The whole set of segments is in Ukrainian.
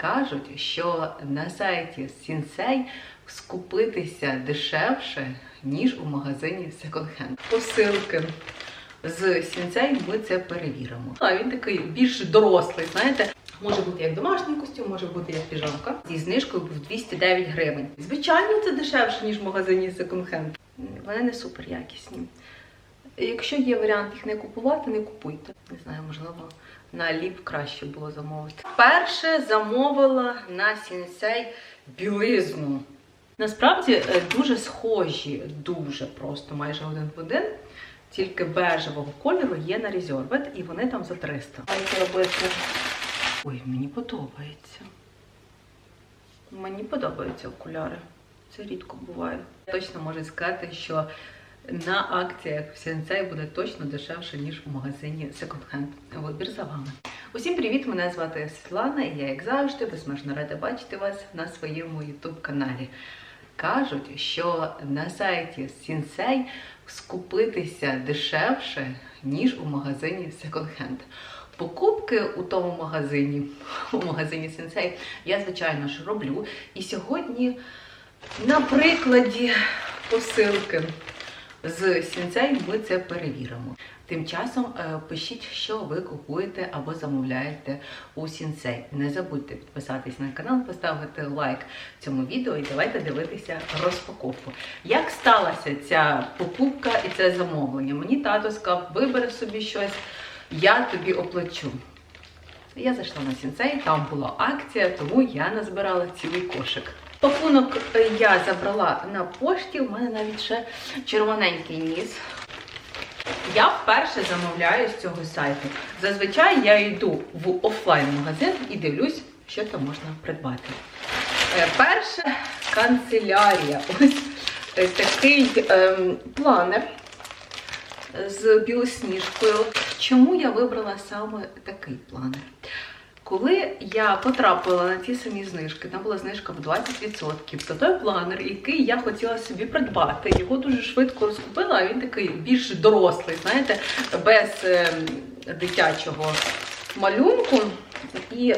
Кажуть, що на сайті Сінсей скупитися дешевше, ніж у магазині Hand. Посилки з Сінсей ми це перевіримо. А він такий більш дорослий, знаєте. Може бути як домашній костюм, може бути як піжамка. Зі знижкою в 209 гривень. Звичайно, це дешевше, ніж в магазині Hand. Вони не супер якісні. Якщо є варіант їх не купувати, не купуйте. Не знаю, можливо, на ліп краще було замовити. Перше замовила на сінсей білизну. Насправді е, дуже схожі, дуже просто майже один в один. Тільки бежевого кольору є на Резервет, і вони там за 300. Давайте робити. Ой, мені подобається. Мені подобаються окуляри. Це рідко буває. Точно можу сказати, що на акціях в Сенсей буде точно дешевше, ніж в магазині Hand. Вибір за вами. Усім привіт! Мене звати Світлана, і я, як завжди, безмежно рада бачити вас на своєму youtube каналі. Кажуть, що на сайті Сінсей скупитися дешевше, ніж у магазині Hand. Покупки у тому магазині, у магазині Сенсей, я, звичайно ж, роблю. І сьогодні на прикладі посилки з Сінсей ми це перевіримо. Тим часом е, пишіть, що ви купуєте або замовляєте у Сінсей. Не забудьте підписатись на канал, поставити лайк цьому відео і давайте дивитися розпаковку. Як сталася ця покупка і це замовлення? Мені тато сказав, вибери собі щось, я тобі оплачу. Я зайшла на Сінсей, там була акція, тому я назбирала цілий кошик. Пакунок е, я забрала на пошті, у мене навіть ще червоненький ніс. Я вперше замовляю з цього сайту. Зазвичай я йду в офлайн-магазин і дивлюсь, що там можна придбати. Е, Перше канцелярія. Ось е, такий ем, планер з білосніжкою. Чому я вибрала саме такий планер? Коли я потрапила на ті самі знижки, там була знижка в 20%, то той планер, який я хотіла собі придбати, його дуже швидко розкупила, а він такий більш дорослий, знаєте, без е, дитячого малюнку. І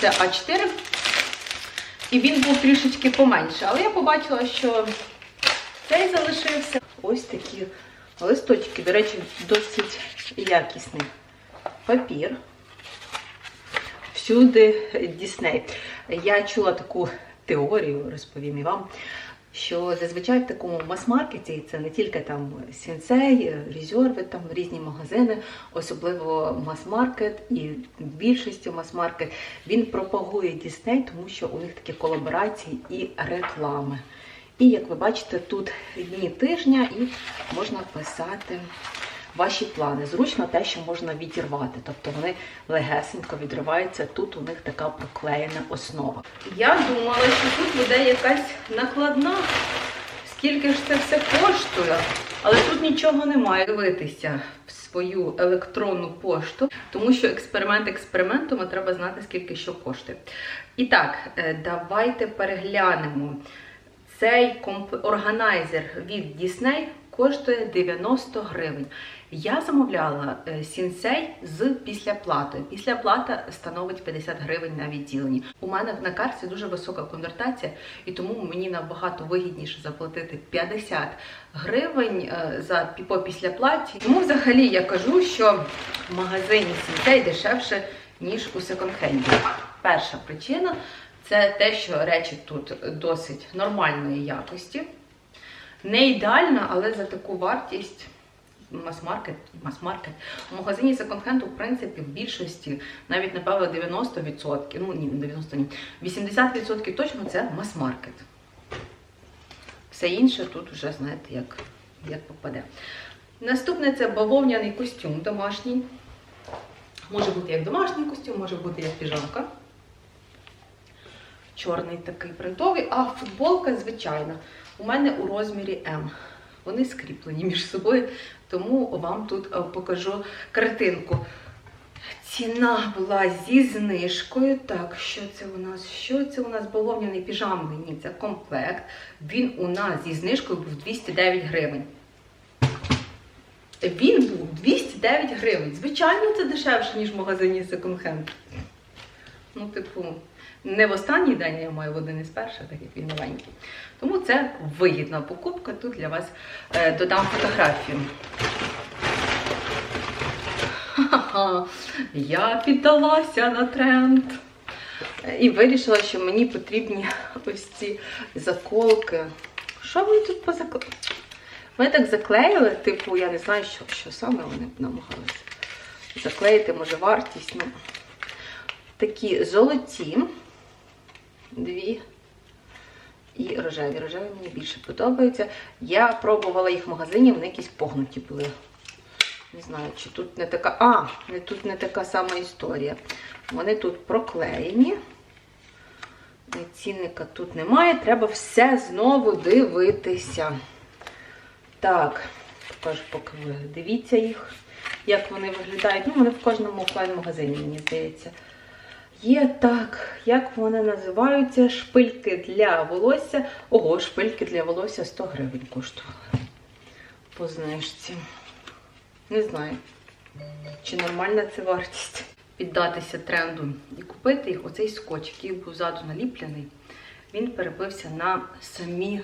це А4. І він був трішечки поменше. Але я побачила, що цей залишився. Ось такі листочки, до речі, досить якісний папір всюди Дісней. Я чула таку теорію, розповім і вам, що зазвичай в такому мас-маркеті це не тільки там Сінсей, Резерви, там різні магазини, особливо мас-маркет і в більшості мас-маркет, він пропагує Дісней, тому що у них такі колаборації і реклами. І як ви бачите, тут дні тижня і можна писати ваші плани. Зручно те, що можна відірвати. Тобто вони легесенько відриваються. Тут у них така проклеєна основа. Я думала, що тут буде якась накладна. Скільки ж це все коштує? Але тут нічого немає. Дивитися в свою електронну пошту, тому що експеримент експериментом, а треба знати, скільки що коштує. І так, е, давайте переглянемо. Цей органайзер від Disney коштує 90 гривень. Я замовляла е, сінсей з післяплатою. Післяплата становить 50 гривень на відділенні. У мене на карті дуже висока конвертація, і тому мені набагато вигідніше заплатити 50 гривень е, за по післяплаті. Тому взагалі я кажу, що в магазині сінсей дешевше, ніж у секонд-хенді. Перша причина це те, що речі тут досить нормальної якості. Не ідеальна, але за таку вартість мас-маркет, мас-маркет. У магазині секонд-хенду, в принципі, в більшості, навіть, напевно, 90%, ну ні, 90 ні, 80% точно це мас-маркет. Все інше тут вже, знаєте, як, як попаде. Наступне це бавовняний костюм домашній. Може бути як домашній костюм, може бути як піжамка. Чорний такий принтовий, а футболка звичайна. У мене у розмірі М. Вони скріплені між собою, тому вам тут е, покажу картинку. Ціна була зі знижкою. Так, що це у нас? Що це у нас бавовняний піжамний? Ні, це комплект. Він у нас зі знижкою був 209 гривень. Він був 209 гривень. Звичайно, це дешевше, ніж в магазині Hand. Ну, типу, Не в останній день я маю в один із перших, так як він новенький. Тому це вигідна покупка. Тут для вас е, додам фотографію. Я піддалася на тренд. І вирішила, що мені потрібні ось ці заколки. Що ви тут позаклеїли? Вони так заклеїли, типу, я не знаю, що, що саме вони намагалися заклеїти, може, вартість. Ну, такі золоті, дві і рожеві. Рожеві мені більше подобаються. Я пробувала їх в магазині, вони якісь погнуті були. Не знаю, чи тут не така. А, тут не така сама історія. Вони тут проклеєні. Цінника тут немає, треба все знову дивитися. Так, покажу, поки ви дивіться їх, як вони виглядають. Ну, вони в кожному офлайн-магазині, мені здається. Є так, як вони називаються? Шпильки для волосся. Ого, шпильки для волосся 100 гривень коштували. По знижці. Не знаю, чи нормальна це вартість. Піддатися тренду і купити їх. Оцей скотч, який був ззаду наліплений, він перебився на самі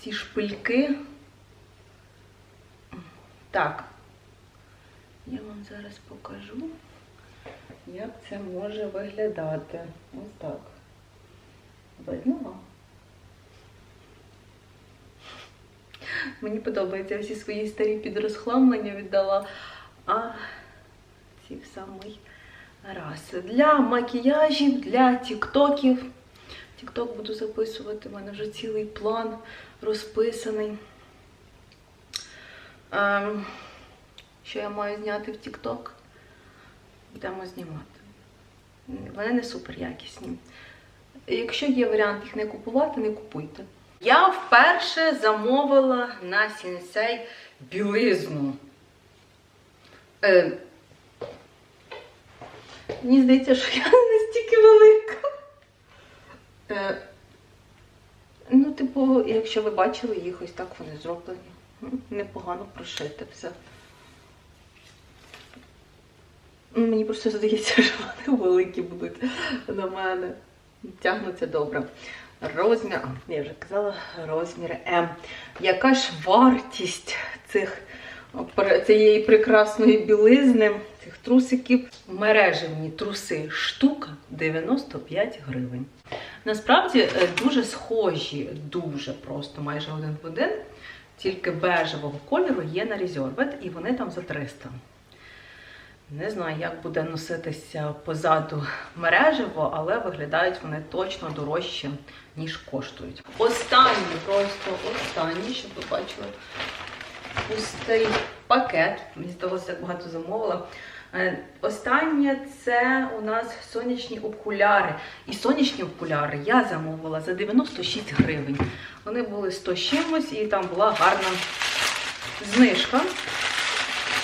ці шпильки. Так, я вам зараз покажу, як це може виглядати. Ось так. Видно? Мені подобається я всі свої старі підрозхламлення віддала. А ці в самий раз. Для макіяжів, для тіктоків. Тікток буду записувати, у мене вже цілий план розписаний. Ем, що я маю зняти в Тікток? Будемо знімати. Вони не супер якісні. Якщо є варіант їх не купувати, не купуйте. Я вперше замовила на сінсей білизну. Е, мені здається, що я настільки велика. Е, ну, типу, якщо ви бачили їх, ось так вони зроблені. Непогано прошите все. М, Мені просто здається, що вони великі будуть на мене. Тягнуться добре. Розмір, я вже казала, розмір М. Яка ж вартість цих, цієї прекрасної білизни, цих трусиків? Мережевні труси штука 95 гривень. Насправді е, дуже схожі, дуже просто, майже один в один, тільки бежевого кольору є на Резервет, і вони там за 300. Не знаю, як буде носитися позаду мережево, але виглядають вони точно дорожче, ніж коштують. Останній, просто останній, щоб ви бачили, пустий пакет. Мені здалося, як багато замовила. Е, Останнє це у нас сонячні окуляри. І сонячні окуляри я замовила за 96 гривень. Вони були 100 чимось, і там була гарна знижка.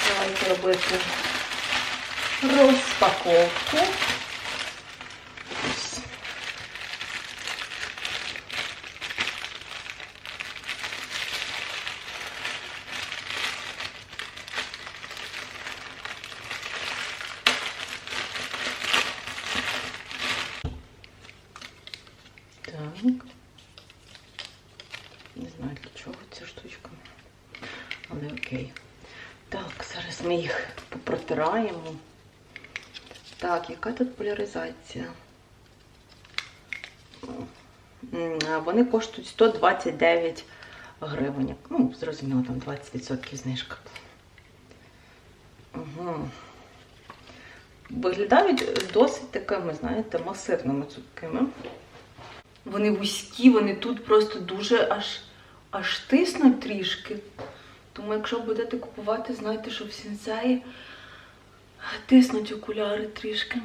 Давайте робити розпаковку. Так. Не знаю для чого ця штучка. Але окей. Так, зараз ми їх попротираємо. Так, яка тут поляризація? Вони коштують 129 гривень. Ну, зрозуміло, там 20% знижка. Угу. Виглядають досить такими, знаєте, масивними цупкими. Вони вузькі, вони тут просто дуже аж, аж тиснуть трішки. Тому якщо будете купувати, знайте, що в сінсеї тиснуть окуляри трішки.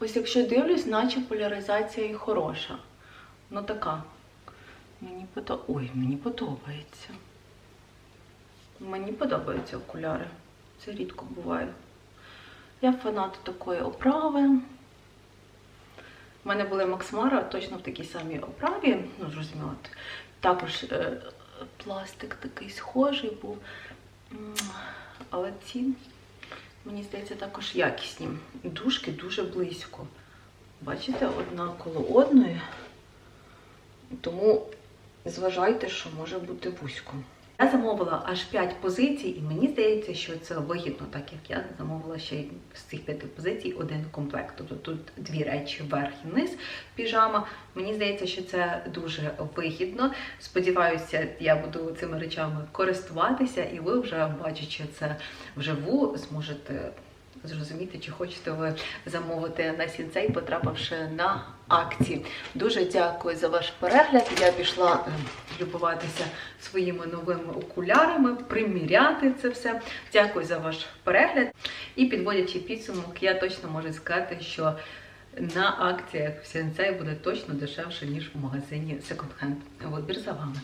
Ось якщо дивлюсь, наче поляризація і хороша. Ну така. Мені подо... Ой, мені подобається. Мені подобаються окуляри. Це рідко буває. Я фанат такої оправи. У мене були Максмара точно в такій самій оправі. Ну, зрозуміло. Також е, пластик такий схожий був. Але ці мені здається, також якісні. Дужки дуже близько. Бачите, одна коло одної. Тому зважайте, що може бути вузько. Я замовила аж 5 позицій, і мені здається, що це вигідно, так як я замовила ще з цих 5 позицій один комплект. Тобто тут дві речі верх і низ піжама. Мені здається, що це дуже вигідно. Сподіваюся, я буду цими речами користуватися, і ви вже бачачи це вживу, зможете зрозуміти, чи хочете ви замовити на сінцей, потрапивши на акції. Дуже дякую за ваш перегляд. Я пішла е, любуватися своїми новими окулярами, приміряти це все. Дякую за ваш перегляд. І підводячи підсумок, я точно можу сказати, що на акціях в сінцей буде точно дешевше, ніж в магазині Hand. Вибір за вами.